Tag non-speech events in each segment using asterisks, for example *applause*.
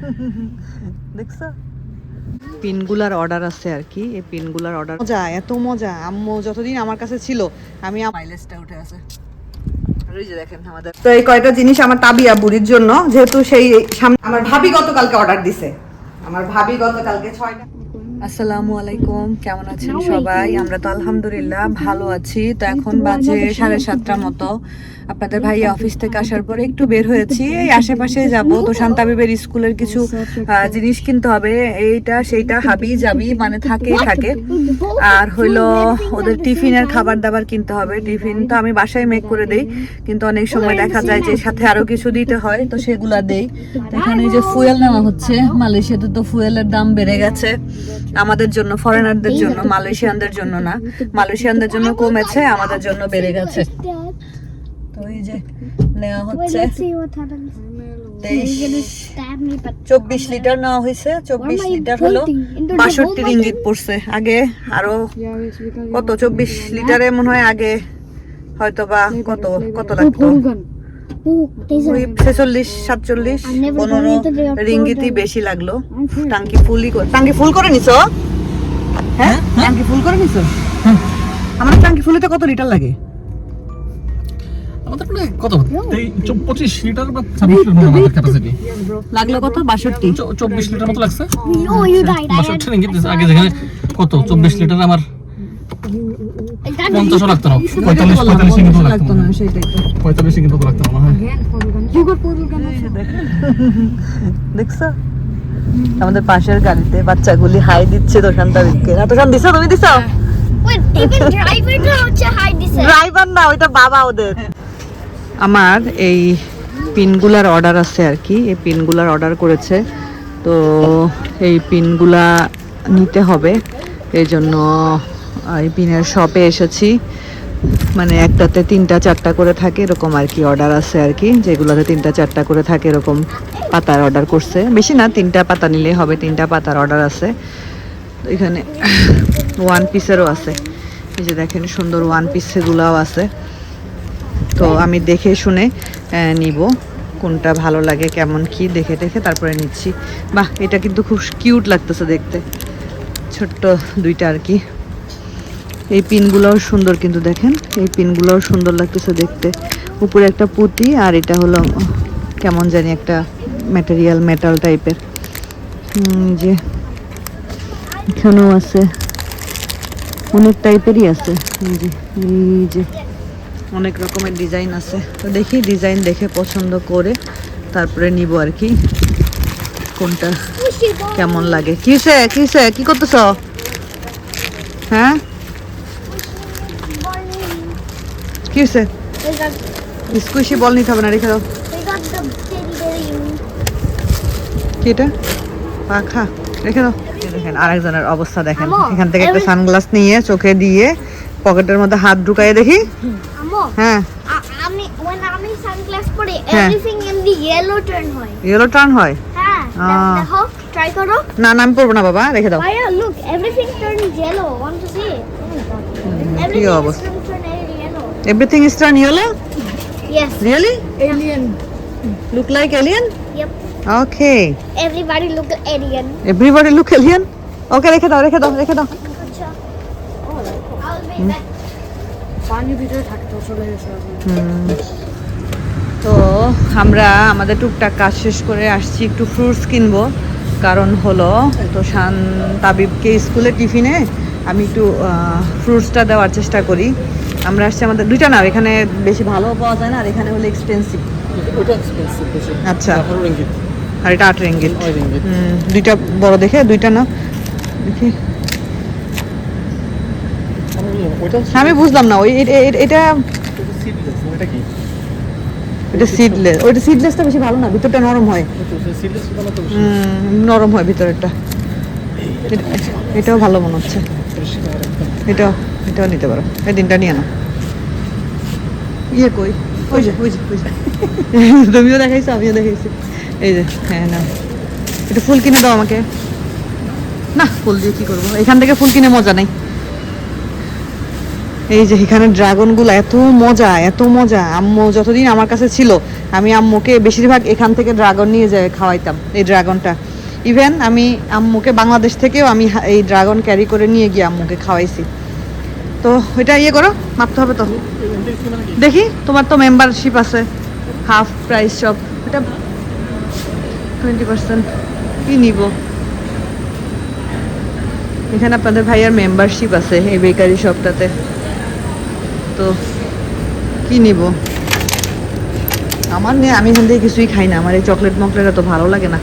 *laughs* দেখছ? পিনগুলার অর্ডার আছে আর কি এই পিনগুলার অর্ডার মজা এত মজা। আম্মু যতদিন আমার কাছে ছিল আমি মাইলেজটা উঠে আছে। তো এই কয়টা জিনিস আমার তাবিয়া বুড়ির জন্য যেহেতু সেই সামনে আমার ভাবি গতকালকে অর্ডার দিছে। আমার ভাবি গতকালকে ছয়টা আসসালামু আলাইকুম কেমন আছেন সবাই? আমরা তো আলহামদুলিল্লাহ ভালো আছি। তো এখন বাজে সাড়ে সাতটার মতো। আপনাদের ভাই অফিস থেকে আসার পরে একটু বের হয়েছি। এই আশেপাশে যাব। তো শান্তাবিবের স্কুলের কিছু আহ, জিনিস কিনতে হবে। এইটা সেইটা হাবি যাবি মানে থাকেই থাকে। আর হইল ওদের টিফিনের খাবার দাবার কিনতে হবে। টিফিন তো আমি বাসায় মেক করে দেই। কিন্তু অনেক সময় দেখা যায় যে সাথে আরও কিছু দিতে হয় তো সেগুলা দেই। এখানে যে ফুয়েল নেওয়া হচ্ছে। মালয়েশিয়াতে তো ফুয়েলের দাম বেড়ে গেছে। আমাদের জন্য ফরেনারদের জন্য মালয়েশিয়ানদের জন্য না। মালয়েশিয়ানদের জন্য কমেছে আমাদের জন্য বেড়ে গেছে। তো এই যে নেওয়া হচ্ছে। চব্বিশ লিটার নেওয়া হয়েছে চব্বিশ লিটার হলো বাষট্টি রিঙ্গিত পড়ছে। আগে আরও কত চব্বিশ লিটারে মনে হয় আগে হয়তো বা কত কত লাগতো? ছেচল্লিশ সাতচল্লিশ পনেরো. বেশি লাগল। টাঙ্কি ফুলই টাঙ্কি ফুল করে নিছো? হ্যাঁ? টাঙ্কি ফুল করে নিছো? আমার টাঙ্কি ফুলিতে কত লিটার লাগে? আমাদের মানে কত? পঁচিশ লিটার বা ছাব্বিশ লিটার আমাদের ক্যাপাসিটি লাগল কত? বাষট্টি। চব্বিশ লিটার মতো লাগছে. বাষট্টি আগে যেখানে কত? চব্বিশ লিটার আমার পঞ্চাশও লাগতো না। পঁয়তাল্লিশ পঁয়তাল্লিশ লাগতো না। হয়। পঁয়তাল্লিশ লাগতো মনে হয়? দেখছ? আমাদের পাশের গাড়িতে বাচ্চাগুলি হাই দিচ্ছে তোষান্তাবিদকে না তোষান দিছো? তুমি দিছো. ড্রাইভার না ওইটা বাবা ওদের। আমার এই পিনগুলার অর্ডার আছে আর কি। এই পিনগুলার অর্ডার করেছে। তো এই পিনগুলা নিতে হবে। এই জন্য পিনের শপে এসেছি। মানে একটাতে তিনটা, চারটা করে থাকে, এরকম আর কি অর্ডার আছে আর কি। যেগুলোতে তিনটা, চারটা করে থাকে, এরকম পাতার অর্ডার করছে। বেশি না, তিনটা পাতা নিলেই হবে, তিনটা পাতার অর্ডার আছে। এখানে ওয়ান পিসেরও আছে। এই যে দেখেন সুন্দর ওয়ান পিস সেগুলাও আছে। তো আমি দেখে শুনে নিব কোনটা ভালো লাগে, কেমন কি, দেখে দেখে তারপরে নিচ্ছি। বাহ, এটা কিন্তু খুব কিউট লাগতেছে দেখতে। ছোট্ট দুইটা আর কি। এই পিনগুলোও সুন্দর কিন্তু দেখেন, এই পিনগুলোও সুন্দর লাগতেছে দেখতে। উপরে একটা পুঁতি আর এটা হলো, কেমন জানি একটা ম্যাটেরিয়াল মেটাল টাইপের যে এখানেও আছে, অনেক টাইপেরই আছে। এই যে এই যে অনেক রকমের ডিজাইন আছে। তো দেখি ডিজাইন দেখে পছন্দ করে তারপরে নিব আর কি, কোনটা কেমন লাগে। কিসে কিসে কি করতেছ? হ্যাঁ? কি হয়েছে বল নিতে হবে না রেখে দাও। কেটা পাখা। রেখে দাও। আরেকজনের অবস্থা দেখেন। এখান থেকে একটা সানগ্লাস নিয়ে চোখে দিয়ে পকেটের মধ্যে হাত ঢুকায় দেখি। হ্যাঁ।, হ্যাঁ। বাবা রেখে দাও। Look everything turn yellow want to see everything Everything is going yellow. Yes. Really look like alien Yep. Okay Everybody look alien. Everybody look alien okay রেখে দাও রেখে দাও রেখে দাও be back. হুম। তো আমরা আমাদের টুকটাক কাজ শেষ করে আসছি একটু ফ্রুটস কিনবো কারণ হলো তো শান তাবিবকে স্কুলে টিফিনে আমি একটু ফ্রুটসটা দেওয়ার চেষ্টা করি আমরা আসছি আমাদের দুইটা না এখানে বেশি ভালো পাওয়া যায় না আর এখানে হলে এক্সপেন্সিভ ওটা এক্সপেন্সিভ বেশি। আচ্ছা। আর এটা আট হুম, দুইটা বড় দেখে দুইটা না দেখি। আমি বুঝলাম না ওই এটা এটা সিডলেস ওইটা সিডলেসটা বেশি ভালো না ভিতরটা নরম হয়। নরম হয় ভিতরেরটা। এটাও ভালো মনে হচ্ছে। এটাও এটাও নিতে পারো। এই দিনটা নিয়ে নাও। ইয়ে কই? ওই যে ওই যে ওই যে। *laughs* তুমিও দেখাইছো আমিও দেখাইছি। এই যে হ্যাঁ না এটা ফুল কিনে দাও আমাকে। না ফুল দিয়ে কি করব? এখান থেকে ফুল কিনে মজা নেই। এই যে এখানে ড্রাগনগুলো এত মজা এত মজা। আম্মু যতদিন আমার কাছে ছিল আমি আম্মুকে বেশিরভাগ এখান থেকে ড্রাগন নিয়ে যাই খাওয়াইতাম এই ড্রাগনটা। ইভেন আমি আম্মুকে বাংলাদেশ থেকেও আমি এই ড্রাগন ক্যারি করে নিয়ে গিয়ে আম্মুকে খাওয়াইছি। তো ওইটা ইয়ে করো মাপতে হবে তো। দেখি, তোমার তো মেম্বারশিপ আছে। হাফ প্রাইস সব এটা টোয়েন্টি পার্সেন্ট কি নিব? এখানে আপনাদের ভাইয়ার মেম্বারশিপ আছে এই বেকারি শপটাতে তো কি নিব? আমার নিয়ে আমি এখান থেকে কিছুই খাই না। আমার এই চকলেট মকলেট এত ভালো লাগে না।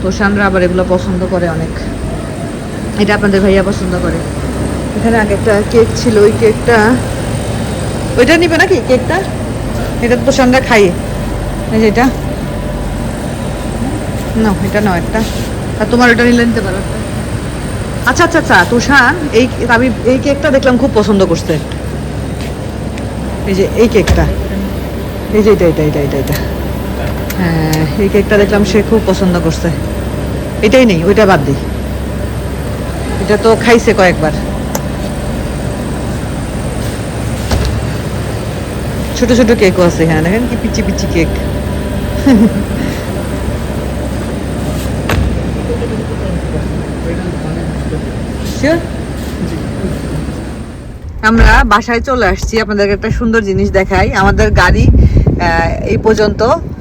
তো শানরা আবার এগুলো পছন্দ করে অনেক। এটা আপনাদের ভাইয়া পছন্দ করে। এখানে আগে একটা কেক ছিল, ওই কেকটা ওইটা নিবে নাকি কেকটা? এটা তো সন্ধ্যা খাই এই যে এটা। না, এটা নাও একটা। আর তোমার ওটা নিলে নিতে পারো। আচ্ছা আচ্ছা আচ্ছা তুষান এই আমি এই কেকটা দেখলাম খুব পছন্দ করছে। এই যে এই কেকটা। এই যে এটা এটা এটা এটা এটা। হ্যাঁ এই কেকটা দেখলাম সে খুব পছন্দ করছে। এটাই নেই, ওইটা বাদ দিই। এটা তো খাইছে কয়েকবার। ছোট ছোট কেকও আছে এখানে, দেখেন কি পিচি পিচি কেক? আমরা বাসায় চলে আসছি, আপনাদেরকে একটা সুন্দর জিনিস দেখাই। আমাদের গাড়ি এই পর্যন্ত।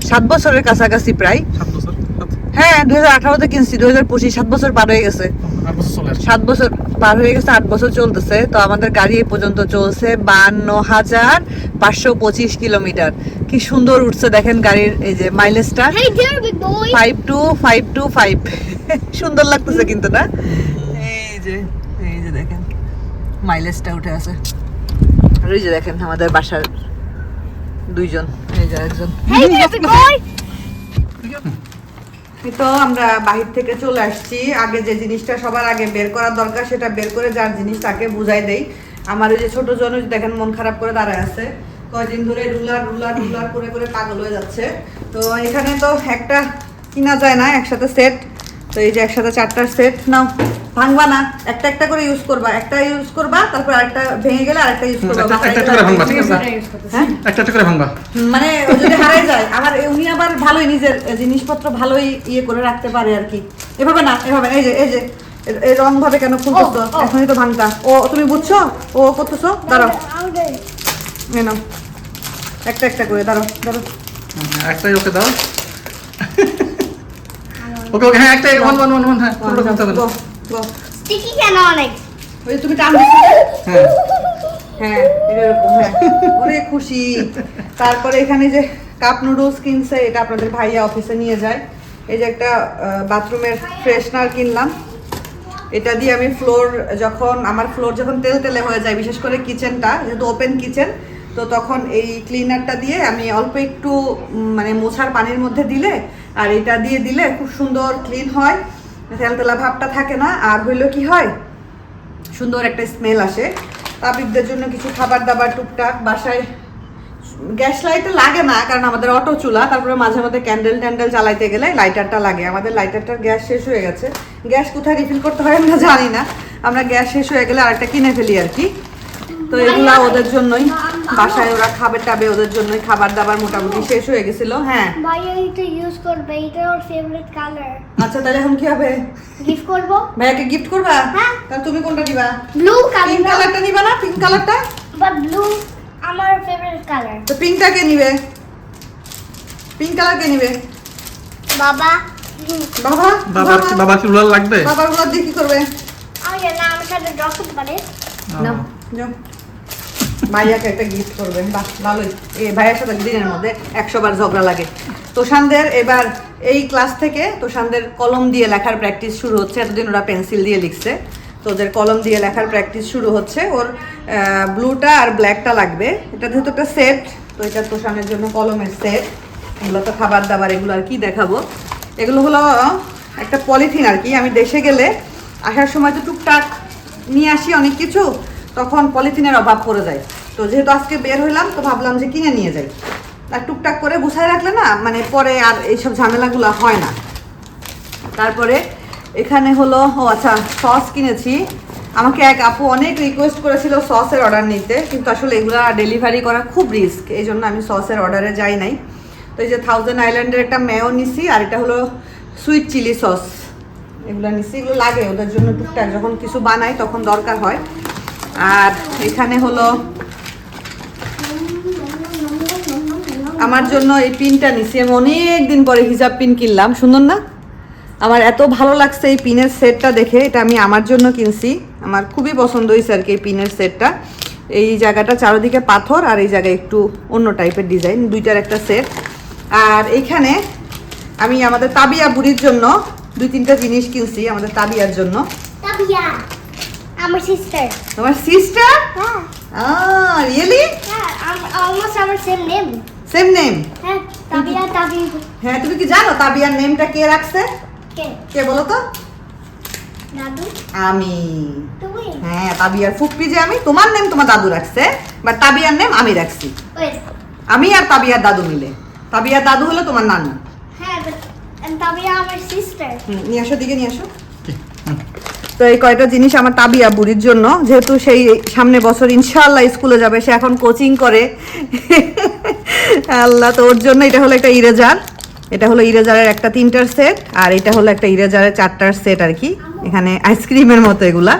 সাত বছরের কাছাকাছি প্রায়। হ্যাঁ দুই হাজার আঠারোতে কিনছি দুই হাজার পঁচিশ সাত বছর পার হয়ে গেছে। সাত বছর পার হয়ে গেছে আট বছর চলতেছে। তো আমাদের গাড়ি এই পর্যন্ত চলছে বান্ন হাজার পাঁচশো পঁচিশ কিলোমিটার। কি সুন্দর উঠছে দেখেন গাড়ির এই যে মাইলেজটা. Five two five two five সুন্দর লাগতেছে কিন্তু না? এই যে এই যে দেখেন মাইলেজটা উঠে আছে। আর এই যে দেখেন আমাদের বাসার দুইজন। এই যে একজন। তো আমরা বাহির থেকে চলে আসছি। আগে যে জিনিসটা সবার আগে বের করার দরকার সেটা বের করে যার জিনিস তাকে বুঝাই দেই। আমার ওই যে ছোট জন দেখেন মন খারাপ করে দাঁড়ায় আছে। কয়দিন ধরে রুলার রুলার রুলার করে করে পাগল হয়ে যাচ্ছে। তো এখানে তো একটা কিনা যায় না একসাথে সেট তো এই যে একসাথে চারটার সেট নাও। ভাঙবা না। একটা একটা করে ইউজ করবা। একটা ইউজ করবা তারপর আরেকটা ভেঙে গেলে আরেকটা ইউজ করবা। একটা- একটা করে ভাঙবা, ঠিক আছে? হ্যাঁ? একটা একটা করে ভাঙবা। মানে ও যদি হারাই যায় আবার উনি আবার ভালোই নিজের জিনিসপত্র ভালোই ইয়ে করে রাখতে পারে আর কি। এভাবে না এভাবে এই যে এই যে এই রং ভাবে কেন খুলতেছো। এখনই তো ভাঙতা। ও তুমি বুঝছ? ও করতেছো? দাঁড়াও। এই নাও। একটা একটা করে দাঁড়াও দাঁড়াও। হ্যাঁ, একটাই ওকে দাও। ওকে ওকে হ্যাঁ একটাই। ওয়ান ওয়ান ওয়ান ওয়ান হ্যাঁ পুরোটা করতে হবে না। Go, go. Sticky can on it. ওই তুমি টান হ্যাঁ হ্যাঁ এরকম হ্যাঁ অনেক খুশি তারপরে এখানে যে কাপ নুডলস কিনছে এটা আপনাদের ভাইয়া অফিসে নিয়ে যায় এই যে একটা বাথরুমের ফ্রেশনার কিনলাম এটা দিয়ে আমি ফ্লোর যখন আমার ফ্লোর যখন তেল তেলে হয়ে যায় বিশেষ করে কিচেনটা যেহেতু ওপেন কিচেন তো তখন এই ক্লিনারটা দিয়ে আমি অল্প একটু মানে মোছার পানির মধ্যে দিলে আর এটা দিয়ে দিলে খুব সুন্দর ক্লিন হয় তেল তেলা ভাবটা থাকে না, আর হইল কি হয়? সুন্দর একটা স্মেল আসে। তাবিকদের জন্য কিছু খাবার দাবার, টুকটাক, বাসায় গ্যাস লাইটে লাগে না, কারণ আমাদের অটো চুলা, তারপরে মাঝে মাঝে ক্যান্ডেল ট্যান্ডেল চালাইতে গেলে লাইটারটা লাগে। আমাদের লাইটারটার গ্যাস শেষ হয়ে গেছে। গ্যাস কোথায় রিফিল করতে হয় আমরা জানি না। আমরা গ্যাস শেষ হয়ে গেলে আরেকটা কিনে ফেলি আর কি। তো এগুলা ওদের জন্যই। বাসায় ওরা খাবে টাবে ওদের জন্যই খাবার দাবার মোটামুটি শেষ হয়ে গেছিল হ্যাঁ। ভাইয়া এটা ইউজ করবে এটা ওর ফেভারিট কালার আচ্ছা তাহলে এখন কি হবে? গিফট করব। ভাইয়াকে গিফট করবা? হ্যাঁ। তাহলে তুমি কোনটা দিবা? ব্লু পিঙ্ক কালারটা নিবা না? পিঙ্ক কালারটা বাট ব্লু আমার ফেভারিট কালার তো পিঙ্কটা কে নিবে? পিঙ্ক কালার কে নিবে? বাবা। বাবা? বাবার কি বাবার কি রুলার লাগবে? বাবারগুলো দিয়ে কি করবে? আগে না আমি সাথে ড্র করতে পারি। না যাও। ভাইয়াকে একটা গিফট করবে বাহ, ভালোই। এই ভাইয়ের সাথে দিনের মধ্যে একশো বার ঝগড়া লাগে। তোষানদের এবার এই ক্লাস থেকে তোষানদের কলম দিয়ে লেখার প্র্যাকটিস শুরু হচ্ছে। এতদিন ওরা পেন্সিল দিয়ে লিখছে। তো ওদের কলম দিয়ে লেখার প্র্যাকটিস শুরু হচ্ছে। ওর ব্লুটা আর ব্ল্যাকটা লাগবে। এটা যেহেতু একটা সেট তো এটা তোষানের জন্য কলমের সেট এগুলো তো খাবার দাবার, এগুলো আর কি দেখাবো। এগুলো হলো একটা পলিথিন আর কি। আমি দেশে গেলে আসার সময় তো টুকটাক নিয়ে আসি অনেক কিছু। তখন পলিথিনের অভাব পড়ে যায়। তো যেহেতু আজকে বের হইলাম, তো ভাবলাম যে কিনে নিয়ে যাই। আর টুকটাক করে গুছাই রাখলে না মানে পরে আর এইসব ঝামেলাগুলো হয় না। তারপরে এখানে হলো, ও আচ্ছা সস কিনেছি। আমাকে এক আপু অনেক রিকোয়েস্ট করেছিল সসের অর্ডার নিতে, কিন্তু আসলে এগুলো ডেলিভারি করা খুব রিস্ক এই জন্য আমি সসের অর্ডারে যাই নাই। তো এই যে থাউজেন্ড আইল্যান্ডের একটা মেয়ো নিছি, আর এটা হলো সুইট চিলি সস এগুলো নিছি, এগুলো লাগে, ওদের জন্য টুকটাক। যখন কিছু বানাই, তখন দরকার হয়। আর এখানে হলো আমার জন্য এই পিনটা নিছি। আমি অনেক দিন পরে হিজাব পিন কিনলাম, সুন্দর না? আমার এত ভালো লাগছে এই পিনের সেটটা দেখে, এটা আমি আমার জন্য কিনছি। আমার খুবই পছন্দ হয়েছে আর কি এই পিনের সেটটা। এই জায়গাটা চারিদিকে পাথর আর এই জায়গায় একটু অন্য টাইপের ডিজাইন, দুইটার একটা সেট। আর এইখানে আমি আমাদের তাবিয়া বুড়ির জন্য দুই তিনটা জিনিস কিনছি, আমাদের তাবিয়ার জন্য। তাবিয়া। আমার সিস্টার তোমার সিস্টার হ্যাঁ। আহ রিয়েলি হ্যাঁ অলমোস্ট আমার সেম নেম সেম নেম হ্যাঁ তাবিয়া তাবি হ্যাঁ তুমি কি জানো তাবিয়ার নেমটা কে রাখছে? কে? কে বলো তো? দাদু। আমি। তুমি? হ্যাঁ তাবিয়ার ফুপি যে আমি তোমার নেম তোমার দাদু রাখছে বাট তাবিয়ার নেম আমি রাখছি। আমি আর তাবিয়ার দাদু মিলে। তাবিয়ার দাদু হলো তোমার নানু। হ্যাঁ তাবিয়া আমার সিস্টার নিয়ে আসো দিকে নিয়ে আসো। তো এই কয়টা জিনিস আমার তাবিয়া বুড়ির জন্য। যেহেতু সেই সামনে বছর ইনশাআল্লাহ স্কুলে যাবে, সে এখন কোচিং করে। আল্লাহ, তো ওর জন্য এটা হলো একটা ইরেজার। এটা হলো ইরেজারের একটা তিনটার সেট, আর এটা হলো একটা ইরেজারের চারটার সেট আর কি। এখানে আইসক্রিমের মতো এগুলা।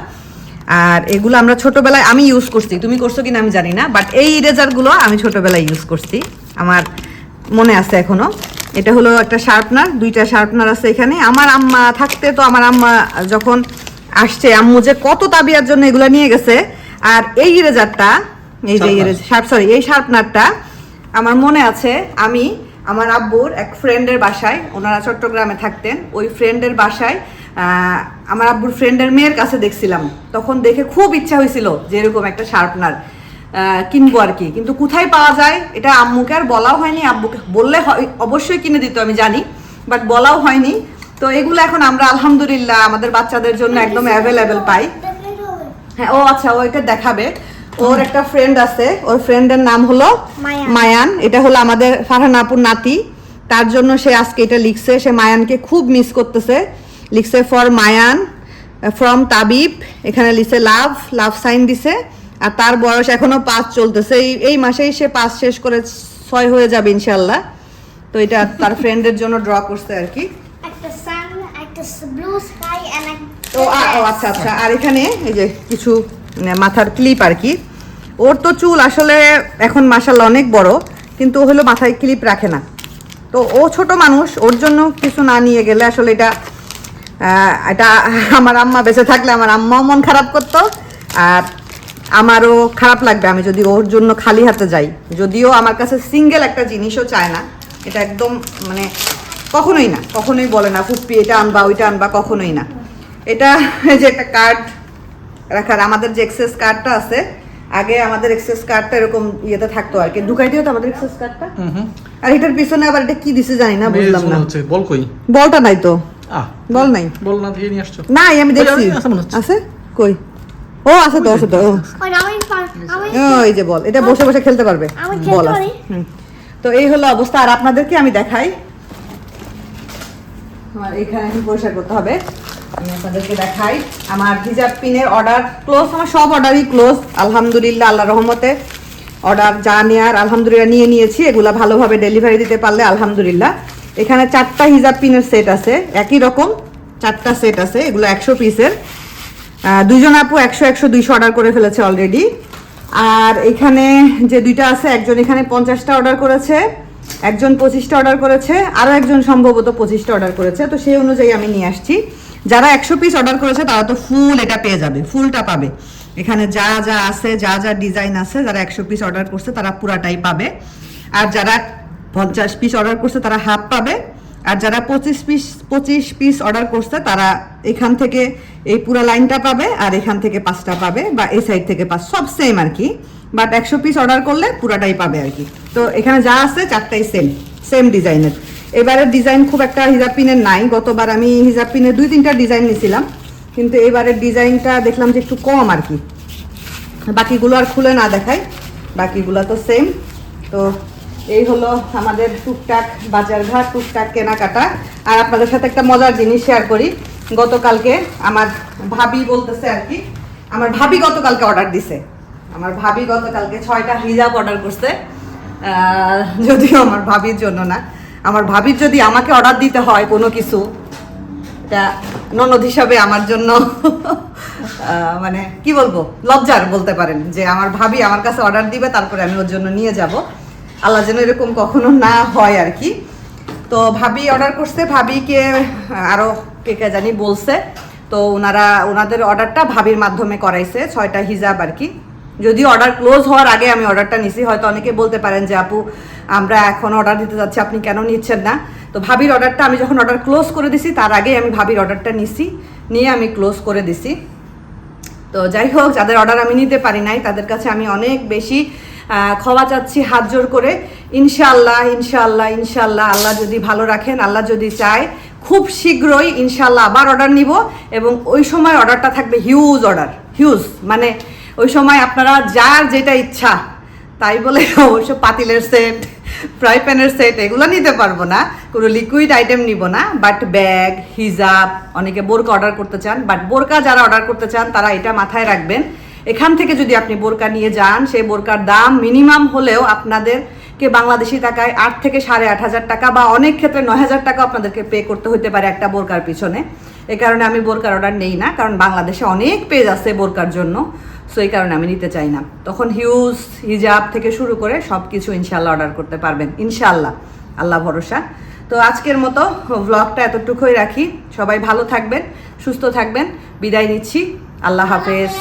আর এগুলো আমরা ছোটবেলায় আমি ইউজ করছি। তুমি করছ কিনা আমি জানি না বাট এই ইরেজারগুলো আমি ছোটবেলায় ইউজ করছি। আমার মনে আছে এখনও। এটা হলো একটা শার্পনার দুইটা শার্পনার আছে এখানে। আমার আম্মা থাকতে তো আমার আম্মা যখন আসছে আম্মু যে কত তাবিয়ার জন্য এগুলো নিয়ে গেছে। আর এই ইরেজারটা এই যে শার্প সরি এই শার্পনারটা আমার মনে আছে আমি আমার আব্বুর এক ফ্রেন্ডের বাসায় ওনারা চট্টগ্রামে থাকতেন ওই ফ্রেন্ডের বাসায় আমার আব্বুর ফ্রেন্ডের মেয়ের কাছে দেখছিলাম। তখন দেখে খুব ইচ্ছা হয়েছিল যে এরকম একটা শার্পনার কিনবো আর কি। কিন্তু কোথায় পাওয়া যায় এটা আম্মুকে আর বলাও হয়নি। আব্বুকে বললে অবশ্যই কিনে দিত আমি জানি বাট বলাও হয়নি। তো এগুলো এখন আমরা আলহামদুলিল্লাহ আমাদের বাচ্চাদের জন্য একদম অ্যাভেলেবেল পাই। হ্যাঁ ও আচ্ছা ও এটা দেখাবে। ওর একটা ফ্রেন্ড আছে ওর ফ্রেন্ডের নাম হলো মায়ান। এটা হলো আমাদের ফারহান আপুর নাতি। তার জন্য সে আজকে এটা লিখছে। সে মায়ানকে খুব মিস করতেছে। লিখছে ফর মায়ান ফ্রম তাবিব। এখানে লিখছে লাভ লাভ সাইন দিছে। আর তার বয়স এখনও পাঁচ চলতেছে। এই এই মাসেই সে পাঁচ শেষ করে ছয় হয়ে যাবে ইনশাল্লাহ তো এটা তার ফ্রেন্ডের জন্য ড্র করছে আর কি একটা সান একটা ব্লু স্কাই এন্ড একটা ও আচ্ছা আচ্ছা। আর এখানে এই যে কিছু মাথার ক্লিপ আর কি। ওর তো চুল আসলে এখন মাসাল্লাহ অনেক বড়, কিন্তু হলো মাথায় ক্লিপ রাখে না। তো ও ছোট মানুষ, ওর জন্য কিছু না নিয়ে গেলে আসলে এটা এটা আমার আম্মা বেঁচে থাকলে আমার আম্মাও মন খারাপ করতো, আর আমারও খারাপ লাগবে। আমি যদি ওর জন্য খালি হাতে যাই, যদিও আমার কাছে সিঙ্গেল একটা জিনিসও চায় না, এটা একদম মানে কখনোই না কখনোই বলে না ফুপ্পি এটা আনবা ওইটা আনবা কখনোই না। এটা যে একটা কার্ড রাখার আমাদের যে এক্সেস কার্ডটা আছে আগে আমাদের এক্সেস কার্ডটা এরকম ইয়েতে থাকতো আর কি। ঢুকাইতে তো আমাদের এক্সেস কার্ডটা হুম হুম। আর এটার পিছনে আবার এটা কি দিছে জানি না বুঝলাম না। হচ্ছে বল কই? বলটা নাই তো। আহ বল নাই। বল না দিয়ে নিয়ে আসছো। নাই আমি দেখছি। আছে মনে হচ্ছে। আছে? কই? ও আছে তো আছে তো ও। ওই যে বল এটা বসে বসে খেলতে পারবে। আমি বল। তো এই হলো অবস্থা। আর আপনাদেরকে আমি দেখাই আমার এখানে এখন পরিষ্কার করতে হবে। আমি আপনাদেরকে দেখাই। আমার হিজাব পিনের অর্ডার ক্লোজ আমার সব অর্ডারই ক্লোজ আলহামদুলিল্লাহ আল্লাহ রহমতে। অর্ডার যা নেয়ার আলহামদুলিল্লাহ নিয়ে নিয়েছি। এগুলা ভালোভাবে ডেলিভারি দিতে পারলে আলহামদুলিল্লাহ। এখানে চারটা হিজাব পিনের সেট আছে। একই রকম চারটা সেট আছে। এগুলো একশো পিসের আহ, দুইজন আপু একশো একশো দুইশো অর্ডার করে ফেলেছে অলরেডি আর এখানে যে দুইটা আছে একজন এখানে পঞ্চাশটা অর্ডার করেছে। একজন পঁচিশটা অর্ডার করেছে আরও একজন সম্ভবত পঁচিশটা অর্ডার করেছে, তো সেই অনুযায়ী আমি নিয়ে আসছি। যারা একশো পিস অর্ডার করেছে, তারা তো ফুল এটা পেয়ে যাবে ফুলটা পাবে। এখানে যা যা আছে, যা যা ডিজাইন আছে, যারা একশো পিস অর্ডার করছে, তারা পুরাটাই পাবে। আর যারা পঞ্চাশ পিস অর্ডার করছে, তারা হাফ পাবে। আর যারা পঁচিশ পিস পঁচিশ পিস অর্ডার করছে, তারা এখান থেকে এই পুরো লাইনটা পাবে, আর এখান থেকে পাঁচটা পাবে, বা এই সাইড থেকে পাঁচ, সব সেম আর কি। বাট একশো পিস অর্ডার করলে পুরাটাই পাবে আর কি। তো এখানে যা আছে চারটাই সেম সেম ডিজাইনের এবারের ডিজাইন খুব একটা হিজাব পিনের নাই। গতবার আমি হিজাব পিনের দুই, তিনটা ডিজাইন নিয়েছিলাম কিন্তু এবারের ডিজাইনটা দেখলাম যে একটু কম আর কি। বাকিগুলো আর খুলে না দেখাই বাকিগুলো তো সেম তো এই হলো আমাদের টুকটাক বাজারঘাট, টুকটাক কেনাকাটা। আর আপনাদের সাথে একটা মজার জিনিস শেয়ার করি। গতকালকে আমার ভাবি বলতেছে আর কি, আমার ভাবি গতকালকে অর্ডার দিছে। আমার ভাবি গতকালকে ছয়টা হিজাব অর্ডার করছে। যদিও আমার ভাবির জন্য না। আমার ভাবির যদি আমাকে অর্ডার দিতে হয় কোনো কিছু ননদ হিসাবে আমার জন্য মানে কি বলব, লজ্জার বলতে পারেন যে আমার ভাবি আমার কাছে অর্ডার দিবে, তারপরে আমি ওর জন্য নিয়ে যাব। আল্লাহ যেন এরকম কখনো না হয় আর কি। তো ভাবি অর্ডার করছে, ভাবিকে আরও কে কে জানি বলছে। তো ওনারা, ওনাদের অর্ডারটা ভাবির মাধ্যমে করাইছে, ছয়টা হিজাব আর কি। যদি অর্ডার ক্লোজ হওয়ার আগে আমি অর্ডারটা নিছি। হয়তো অনেকে বলতে পারেন যে, আপু, আমরা এখন অর্ডার দিতে যাচ্ছি, আপনি কেন নিচ্ছেন না? তো ভাবির অর্ডারটা আমি যখন অর্ডার ক্লোজ করে দিছি, তার আগে আমি ভাবির অর্ডারটা নিছি, নিয়ে আমি ক্লোজ করে দিছি। তো যাই হোক, যাদের অর্ডার আমি নিতে পারি নাই, তাদের কাছে আমি অনেক বেশি ক্ষমা চাচ্ছি হাত জোর করে। ইনশাআল্লাহ ইনশাআল্লাহ ইনশাআল্লাহ, আল্লাহ যদি ভালো রাখেন, আল্লাহ যদি চায়, খুব শীঘ্রই ইনশাআল্লাহ আবার অর্ডার নিব এবং ওই সময় অর্ডারটা থাকবে হিউজ অর্ডার হিউজ মানে ওই সময় আপনারা যার যেটা ইচ্ছা, তাই বলে অবশ্য পাতিলের সেট, ফ্রাই প্যানের সেট, এগুলো নিতে পারব না। কোনো লিকুইড আইটেম নিব না বাট ব্যাগ হিজাব অনেকে বোরকা অর্ডার করতে চান বাট বোরকা যারা অর্ডার করতে চান, তারা এটা মাথায় রাখবেন। এখান থেকে যদি আপনি বোরকা নিয়ে যান, সেই বোরকার দাম মিনিমাম হলেও আপনাদেরকে বাংলাদেশি টাকায় আট থেকে সাড়ে আট হাজার টাকা বা অনেক ক্ষেত্রে নয় হাজার টাকা আপনাদেরকে পে করতে হতে পারে একটা বোরকার পিছনে। এ কারণে আমি বোরকার অর্ডার নেই না, কারণ বাংলাদেশে অনেক পেজ আছে বোরকার জন্য। সো এই কারণে আমি নিতে চাই না। তখন হিউজ হিজাব থেকে শুরু করে সব কিছু ইনশাল্লাহ অর্ডার করতে পারবেন। ইনশাল্লাহ আল্লাহ ভরসা। তো আজকের মতো ব্লগটা এতটুকুই রাখি। সবাই ভালো থাকবেন, সুস্থ থাকবেন। বিদায় নিচ্ছি। আল্লাহ হাফেজ।